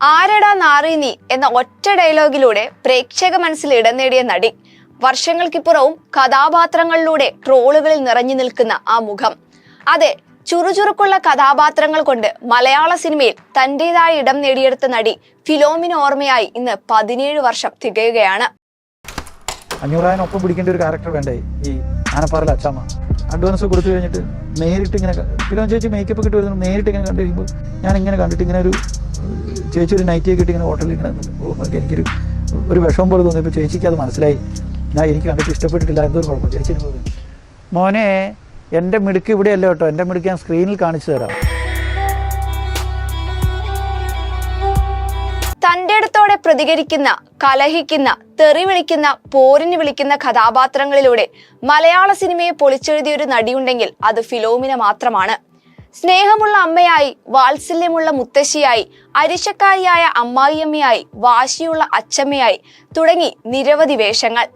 ആരടാ നാറി നീ എന്ന ഒറ്റ ഡയലോഗിലൂടെ പ്രേക്ഷക മനസ്സിൽ ഇടം നേടിയ നടി. വർഷങ്ങൾക്കിപ്പുറവും കഥാപാത്രങ്ങളിലൂടെ ട്രോളുകളിൽ നിറഞ്ഞു നിൽക്കുന്ന ആ മുഖം. അതെ ചുറുചുറുക്കുള്ള കഥാപാത്രങ്ങൾ കൊണ്ട് മലയാള സിനിമയിൽ തന്റേതായ ഇടം നേടിയെടുത്ത നടി ഫിലോമിന് ഓർമ്മയായി ഇന്ന് പതിനേഴ് വർഷം തികയുകയാണ്. അഞ്ഞൂറായിരം ഒപ്പം പിടിക്കേണ്ട ഒരു ക്യാരക്ടർ വേണ്ടേ? ഈ ആനപ്പാറയിലെ അച്ചാമ്മ. അഡ്വാൻസ് കൊടുത്തു കഴിഞ്ഞിട്ട് നേരിട്ട് ഇങ്ങനെ ഫിലോം ചേച്ചി മേക്കപ്പ് കിട്ടി വരുന്നത് നേരിട്ട് ഇങ്ങനെ കണ്ടു കഴിയുമ്പോൾ ഞാൻ ഇങ്ങനെ കണ്ടിട്ട് ഇങ്ങനെ ഒരു ചേച്ചി ഒരു നൈറ്റി ഒക്കെ ഇട്ട് ഇങ്ങനെ ഹോട്ടലിൽ ഇങ്ങനെ പോകുമ്പോൾ എനിക്കൊരു ഒരു വിഷമം പോലെ തോന്നി ഇപ്പോൾ ചേച്ചിക്ക് അത് മനസ്സിലായി. ഞാൻ എനിക്ക് കണ്ടിട്ട് ഇഷ്ടപ്പെട്ടിട്ടില്ല എന്തൊരു കുഴപ്പം? ചേച്ചി. മോനെ എന്റെ മിടുക്ക് ഇവിടെയല്ല കേട്ടോ. എന്റെ മിടുക്ക് ഞാൻ സ്ക്രീനിൽ കാണിച്ചു തരാം. തന്റെ അടുത്തോടെ പ്രതികരിക്കുന്ന കലഹിക്കുന്ന തെറി വിളിക്കുന്ന പോരിന് വിളിക്കുന്ന കഥാപാത്രങ്ങളിലൂടെ മലയാള സിനിമയെ പൊളിച്ചെഴുതിയൊരു നടിയുണ്ടെങ്കിൽ അത് ഫിലോമിന മാത്രമാണ്. സ്നേഹമുള്ള അമ്മയായി വാത്സല്യമുള്ള മുത്തശ്ശിയായി അരിശക്കാരിയായ അമ്മായിയമ്മയായി വാശിയുള്ള അച്ചമ്മയായി തുടങ്ങി നിരവധി വേഷങ്ങൾ.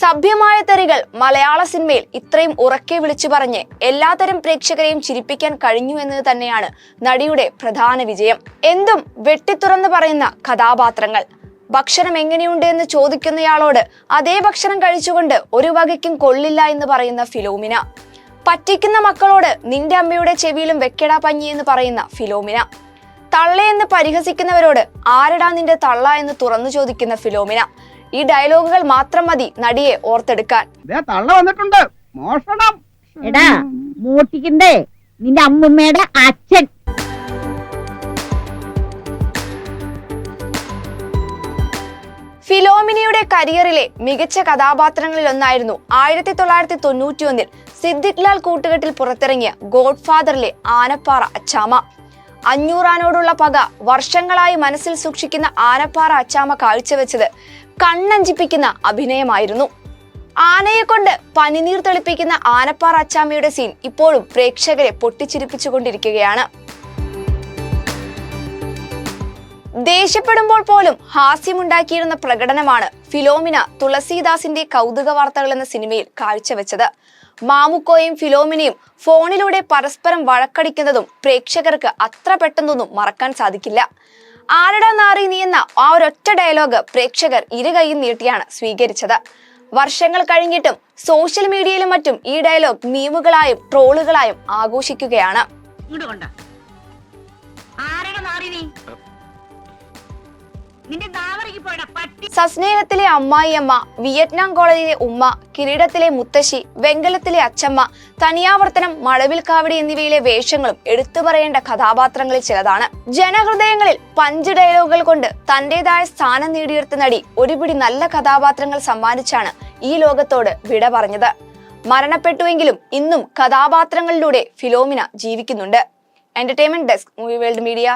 സഭ്യമായ തെറികൾ മലയാള സിനിമയിൽ ഇത്രയും ഉറക്കെ വിളിച്ചു പറഞ്ഞ് എല്ലാതരം പ്രേക്ഷകരെയും ചിരിപ്പിക്കാൻ കഴിഞ്ഞു എന്നത് തന്നെയാണ് നടിയുടെ പ്രധാന വിജയം. എന്തും വെട്ടിത്തുറന്ന് പറയുന്ന കഥാപാത്രങ്ങൾ. ഭക്ഷണം എങ്ങനെയുണ്ട് എന്ന് ചോദിക്കുന്നയാളോട് അതേ ഭക്ഷണം കഴിച്ചുകൊണ്ട് ഒരു വകയ്ക്കും കൊള്ളില്ല എന്ന് പറയുന്ന ഫിലോമിന. പറ്റിക്കുന്ന മക്കളോട് നിന്റെ അമ്മയുടെ ചെവിയിലും വെക്കടാ പഞ്ഞി എന്ന് പറയുന്ന ഫിലോമിന. തള്ളയെന്ന് പരിഹസിക്കുന്നവരോട് ആരടാ നിന്റെ തള്ള എന്ന് തുറന്നു ചോദിക്കുന്ന ഫിലോമിന. ഈ ഡയലോഗുകൾ മാത്രം മതി നടിയെ ഓർത്തെടുക്കാൻ. ദേ തള്ള വന്നിട്ടുണ്ട്. മോഷണം. എടാ മോട്ടിക്കണ്ടേ നിന്റെ അമ്മുമ്മയുടെ അച്ഛൻ. കരിയറിലെ മികച്ച കഥാപാത്രങ്ങളിൽ ഒന്നായിരുന്നു ആയിരത്തി തൊള്ളായിരത്തി തൊണ്ണൂറ്റിയൊന്നിൽ സിദ്ദിഖ് ലാൽ കൂട്ടുകെട്ടിൽ പുറത്തിറങ്ങിയ ഗോഡ് ഫാദറിലെ ആനപ്പാറ അച്ചാമ അഞ്ഞൂറാനോടുള്ള പക വർഷങ്ങളായി മനസ്സിൽ സൂക്ഷിക്കുന്ന ആനപ്പാറ അച്ചാമ കാഴ്ചവെച്ചത് കണ്ണഞ്ചിപ്പിക്കുന്ന അഭിനയമായിരുന്നു. ആനയെ കൊണ്ട് പനിനീർ തെളിപ്പിക്കുന്ന ആനപ്പാറ അച്ചാമയുടെ സീൻ ഇപ്പോഴും പ്രേക്ഷകരെ പൊട്ടിച്ചിരിപ്പിച്ചുകൊണ്ടിരിക്കുകയാണ്. ദേഷ്യപ്പെടുമ്പോൾ പോലും ഹാസ്യമുണ്ടാക്കിയിരുന്ന പ്രകടനമാണ് ഫിലോമിന തുളസീദാസിന്റെ കൗതുക വാർത്തകൾ എന്ന സിനിമയിൽ കാഴ്ചവെച്ചത്. മാമുക്കോയും ഫിലോമിനയും ഫോണിലൂടെ പരസ്പരം വഴക്കടിക്കുന്നതും പ്രേക്ഷകർക്ക് അത്ര പെട്ടെന്നൊന്നും മറക്കാൻ സാധിക്കില്ല. ആരടാ നാറി നീ എന്ന ആ ഒരൊറ്റ ഡയലോഗ് പ്രേക്ഷകർ ഇരു കൈയും നീട്ടിയാണ് സ്വീകരിച്ചത്. വർഷങ്ങൾ കഴിഞ്ഞിട്ടും സോഷ്യൽ മീഡിയയിലും മറ്റും ഈ ഡയലോഗ് മീമുകളായും ട്രോളുകളായും ആഘോഷിക്കുകയാണ്. സസ്നേഹത്തിലെ അമ്മായിയമ്മ വിയറ്റ്നാം കോളേജിലെ ഉമ്മ കിരീടത്തിലെ മുത്തശ്ശി വെങ്കലത്തിലെ അച്ചമ്മ തനിയാവർത്തനം മഴവിൽ കാവടി എന്നിവയിലെ വേഷങ്ങളും എടുത്തു പറയേണ്ട കഥാപാത്രങ്ങളിൽ ചിലതാണ്. ജനഹൃദയങ്ങളിൽ പഞ്ച് ഡയലോഗുകൾ കൊണ്ട് തന്റേതായ സ്ഥാനം നേടിയെടുത്ത നടി ഒരുപിടി നല്ല കഥാപാത്രങ്ങൾ സമ്മാനിച്ചാണ് ഈ ലോകത്തോട് വിട പറഞ്ഞത്. മരണപ്പെട്ടുവെങ്കിലും ഇന്നും കഥാപാത്രങ്ങളിലൂടെ ഫിലോമിന ജീവിക്കുന്നുണ്ട്. Entertainment desk movie world media